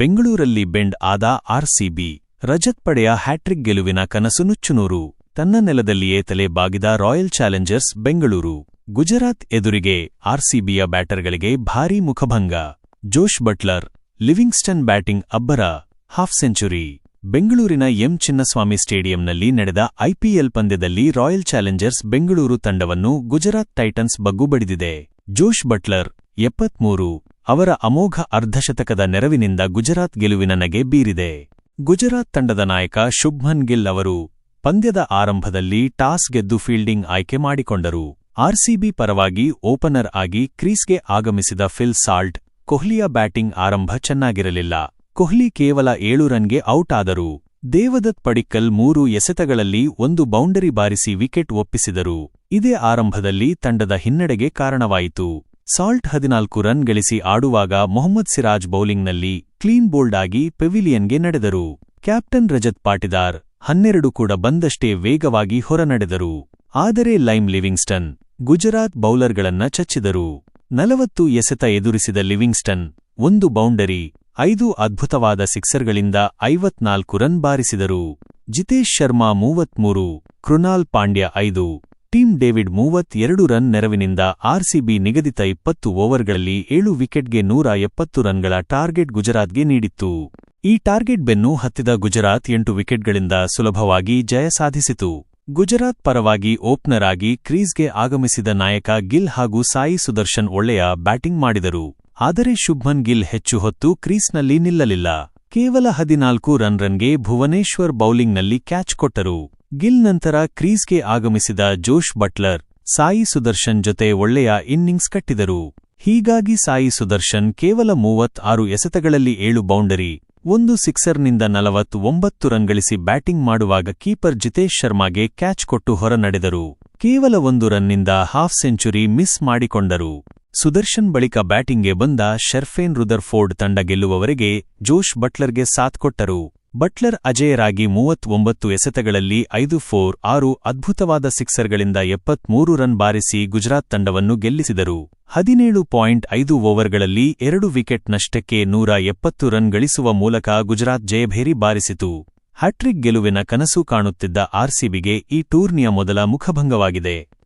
ಬೆಂಗಳೂರಲ್ಲಿ ಬೆಂಡ್ ಆದ ಆರ್ಸಿಬಿ. ರಜತ್ ಪಡೆಯ ಹ್ಯಾಟ್ರಿಕ್ ಗೆಲುವಿನ ಕನಸು ನುಚ್ಚುನೂರು. ತನ್ನ ನೆಲದಲ್ಲಿಯೇ ತಲೆ ಬಾಗಿದ ರಾಯಲ್ ಚಾಲೆಂಜರ್ಸ್ ಬೆಂಗಳೂರು. ಗುಜರಾತ್ ಎದುರಿಗೆ ಆರ್ಸಿಬಿಯ ಬ್ಯಾಟರ್ಗಳಿಗೆ ಭಾರೀ ಮುಖಭಂಗ. ಜೋಶ್ ಬಟ್ಲರ್, ಲಿವಿಂಗ್ಸ್ಟನ್ ಬ್ಯಾಟಿಂಗ್ ಅಬ್ಬರ, ಹಾಫ್ ಸೆಂಚುರಿ. ಬೆಂಗಳೂರಿನ ಎಂ ಚಿನ್ನಸ್ವಾಮಿ ಸ್ಟೇಡಿಯಂನಲ್ಲಿ ನಡೆದ ಐಪಿಎಲ್ ಪಂದ್ಯದಲ್ಲಿ ರಾಯಲ್ ಚಾಲೆಂಜರ್ಸ್ ಬೆಂಗಳೂರು ತಂಡವನ್ನು ಗುಜರಾತ್ ಟೈಟನ್ಸ್ ಬಗ್ಗುಬಡಿದಿದೆ ಜೋಶ್ ಬಟ್ಲರ್, ಎಪ್ಪತ್ಮೂರು. ಅವರ ಅಮೋಘ ಅರ್ಧಶತಕದ ನೆರವಿನಿಂದ ಗುಜರಾತ್ ಗೆಲುವಿನ ನಗೆ ಬೀರಿದೆ. ಗುಜರಾತ್ ತಂಡದ ನಾಯಕ ಶುಭ್ಮನ್ ಗಿಲ್ ಅವರು ಪಂದ್ಯದ ಆರಂಭದಲ್ಲಿ ಟಾಸ್ ಗೆದ್ದು ಫೀಲ್ಡಿಂಗ್ ಆಯ್ಕೆ ಮಾಡಿಕೊಂಡರು. ಆರ್ಸಿಬಿ ಪರವಾಗಿ ಓಪನರ್ ಆಗಿ ಕ್ರೀಸ್ಗೆ ಆಗಮಿಸಿದ ಫಿಲ್ ಸಾಲ್ಟ್, ಕೊಹ್ಲಿಯ ಬ್ಯಾಟಿಂಗ್ ಆರಂಭ ಚೆನ್ನಾಗಿರಲಿಲ್ಲ. ಕೊಹ್ಲಿ ಕೇವಲ ಏಳು ರನ್ಗೆ ಔಟ್ ಆದರು. ದೇವದತ್ ಪಡಿಕ್ಕಲ್ ಮೂರು ಎಸೆತಗಳಲ್ಲಿ ಒಂದು ಬೌಂಡರಿ ಬಾರಿಸಿ ವಿಕೆಟ್ ಒಪ್ಪಿಸಿದರು. ಇದೇ ಆರಂಭದಲ್ಲಿ ತಂಡದ ಹಿನ್ನಡೆಗೆ ಕಾರಣವಾಯಿತು. ಸಾಲ್ಟ್ ಹದಿನಾಲ್ಕು ರನ್ ಗಳಿಸಿ ಆಡುವಾಗ ಮೊಹಮ್ಮದ್ ಸಿರಾಜ್ ಬೌಲಿಂಗ್ನಲ್ಲಿ ಕ್ಲೀನ್ ಬೋಲ್ಡ್ ಆಗಿ ಪೆವಿಲಿಯನ್ಗೆ ನಡೆದರು. ಕ್ಯಾಪ್ಟನ್ ರಜತ್ ಪಾಟಿದಾರ್ ಹನ್ನೆರಡು ಕೂಡ ಬಂದಷ್ಟೇ ವೇಗವಾಗಿ ಹೊರನಡೆದರು. ಆದರೆ ಲೈಮ್ ಲಿವಿಂಗ್ಸ್ಟನ್ ಗುಜರಾತ್ ಬೌಲರ್ಗಳನ್ನ ಚಚ್ಚಿದರು. ನಲವತ್ತು ಎಸೆತ ಎದುರಿಸಿದ ಲಿವಿಂಗ್ಸ್ಟನ್ ಒಂದು ಬೌಂಡರಿ, ಐದು ಅದ್ಭುತವಾದ ಸಿಕ್ಸರ್ಗಳಿಂದ ಐವತ್ನಾಲ್ಕು ರನ್ ಬಾರಿಸಿದರು. ಜಿತೇಶ್ ಶರ್ಮಾ ಮೂವತ್ಮೂರು ಕೃನಾಲ್ ಪಾಂಡ್ಯ ಐದು ಟೀಮ್ ಡೇವಿಡ್ ಮೂವತ್ತೆರಡು ರನ್ ನೆರವಿನಿಂದ ಆರ್ಸಿಬಿ ನಿಗದಿತ ಇಪ್ಪತ್ತು ಓವರ್ಗಳಲ್ಲಿ ಏಳು ವಿಕೆಟ್ಗೆ ನೂರ ಎಪ್ಪತ್ತು ರನ್ಗಳ ಟಾರ್ಗೆಟ್ ಗುಜರಾತ್ಗೆ ನೀಡಿತ್ತು. ಈ ಟಾರ್ಗೆಟ್ ಬೆನ್ನು ಹತ್ತಿದ ಗುಜರಾತ್ ಎಂಟು ವಿಕೆಟ್ಗಳಿಂದ ಸುಲಭವಾಗಿ ಜಯ ಸಾಧಿಸಿತು. ಗುಜರಾತ್ ಪರವಾಗಿ ಓಪನರ್ ಆಗಿ ಕ್ರೀಸ್ಗೆ ಆಗಮಿಸಿದ ನಾಯಕ ಗಿಲ್ ಹಾಗೂ ಸಾಯಿ ಸುದರ್ಶನ್ ಒಳ್ಳೆಯ ಬ್ಯಾಟಿಂಗ್ ಮಾಡಿದರು. ಆದರೆ ಶುಭ್ಮನ್ ಗಿಲ್ ಹೆಚ್ಚು ಹೊತ್ತು ಕ್ರೀಸ್ನಲ್ಲಿ ನಿಲ್ಲಲಿಲ್ಲ. ಕೇವಲ ಹದಿನಾಲ್ಕು ರನ್ ರನ್ಗೆ ಭುವನೇಶ್ವರ್ ಬೌಲಿಂಗ್ನಲ್ಲಿ ಕ್ಯಾಚ್ ಕೊಟ್ಟರು. ಗಿಲ್ ನಂತರ ಕ್ರೀಸ್ಗೆ ಆಗಮಿಸಿದ ಜೋಶ್ ಬಟ್ಲರ್, ಸಾಯಿ ಸುದರ್ಶನ್ ಜೊತೆ ಒಳ್ಳೆಯ ಇನ್ನಿಂಗ್ಸ್ ಕಟ್ಟಿದರು. ಹೀಗಾಗಿ ಸಾಯಿ ಸುದರ್ಶನ್ ಕೇವಲ ಮೂವತ್ ಆರು ಎಸೆತಗಳಲ್ಲಿ ಏಳು ಬೌಂಡರಿ, ಒಂದು ಸಿಕ್ಸರ್ನಿಂದ ನಲವತ್ತು ಒಂಬತ್ತು ರನ್ ಗಳಿಸಿ ಬ್ಯಾಟಿಂಗ್ ಮಾಡುವಾಗ ಕೀಪರ್ ಜಿತೇಶ್ ಶರ್ಮಾಗೆ ಕ್ಯಾಚ್ ಕೊಟ್ಟು ಹೊರನಡೆದರು. ಕೇವಲ ಒಂದು ರನ್ನಿಂದ ಹಾಫ್ ಸೆಂಚುರಿ ಮಿಸ್ ಮಾಡಿಕೊಂಡರು. ಸುದರ್ಶನ್ ಬಳಿಕ ಬ್ಯಾಟಿಂಗ್ಗೆ ಬಂದ ಶರ್ಫೇನ್ ರುದರ್ಫೋರ್ಡ್ ತಂಡ ಗೆಲ್ಲುವವರೆಗೆ ಜೋಶ್ ಬಟ್ಲರ್ಗೆ ಸಾಥ್ ಕೊಟ್ಟರು. ಬಟ್ಲರ್ ಅಜೇಯರಾಗಿ ಮೂವತ್ತೊಂಬತ್ತು ಎಸೆತಗಳಲ್ಲಿ ಐದು ಫೋರ್ ಆರು ಅದ್ಭುತವಾದ ಸಿಕ್ಸರ್ಗಳಿಂದ ಎಪ್ಪತ್ಮೂರು ರನ್ ಬಾರಿಸಿ ಗುಜರಾತ್ ತಂಡವನ್ನು ಗೆಲ್ಲಿಸಿದರು. ಹದಿನೇಳು ಪಾಯಿಂಟ್ ಐದು ಓವರ್ಗಳಲ್ಲಿ ಎರಡು ವಿಕೆಟ್ ನಷ್ಟಕ್ಕೆ ನೂರ ಎಪ್ಪತ್ತು ರನ್ ಗಳಿಸುವ ಮೂಲಕ ಗುಜರಾತ್ ಜಯಭೇರಿ ಬಾರಿಸಿತು. ಹ್ಯಾಟ್ರಿಕ್ ಗೆಲುವಿನ ಕನಸು ಕಾಣುತ್ತಿದ್ದ ಆರ್ಸಿಬಿಗೆ ಈ ಟೂರ್ನಿಯ ಮೊದಲ ಮುಖಭಂಗವಾಗಿದೆ.